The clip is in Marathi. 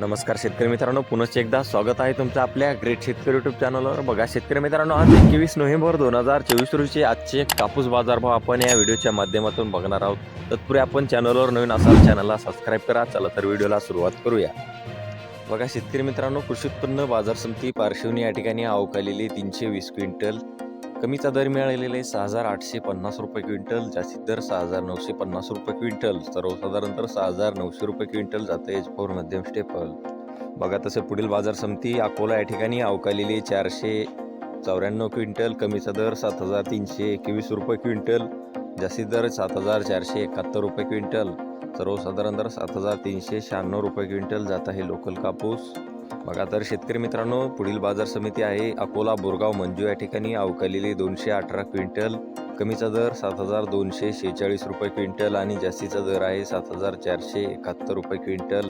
नमस्कार शेतकरी मित्रांनो पुनश्च एकदा स्वागत आहे तुमचं आपल्या ग्रेट शेतकरी युट्यूब चॅनलवर बघा शेतकरी मित्रांनो आज एकवीस नोव्हेंबर दोन हजार चोवीस रोजी आजचे कापूस बाजारभाव आपण या व्हिडिओच्या माध्यमातून बघणार आहोत. तत्पूर्वी आपण चॅनलवर नवीन असाल चॅनलला सबस्क्राईब करा. चला तर व्हिडिओला सुरुवात करूया. बघा शेतकरी मित्रांनो कृषी उत्पन्न बाजार समिती पार्श्वनी या ठिकाणी अवकालेली तीनशे वीस क्विंटल कमीचा दर मिळालेले सहा हजार आठशे पन्नास रुपये क्विंटल जास्तीत दर सहा हजार नऊशे पन्नास रुपये क्विंटल. सर्वसाधारण सहा हजार नऊशे रुपये क्विंटल जाते एच फोर मध्यम स्टेपल बघा तसं पुढील बाजार समिती अकोला या ठिकाणी अवकालेली चारशे चौऱ्याण्णव क्विंटल कमीचा दर सात हजार तीनशे एकवीस रुपये क्विंटल. जास्तीत दर सात हजार चारशे एकाहत्तर रुपये क्विंटल. सर्वसाधारण दर सात हजार तीनशे शहाण्णव रुपये क्विंटल जात आहे लोकल कापूस. बघा तर शेतकरी मित्रांनो पुढील बाजार समिती आहे अकोला बोरगाव मंजू या ठिकाणी अवकालेली दोनशे अठरा क्विंटल. कमीचा दर सात हजार दोनशे शेहेचाळीस रुपये क्विंटल आणि जास्तीचा दर आहे सात हजार चारशे एकाहत्तर रुपये क्विंटल.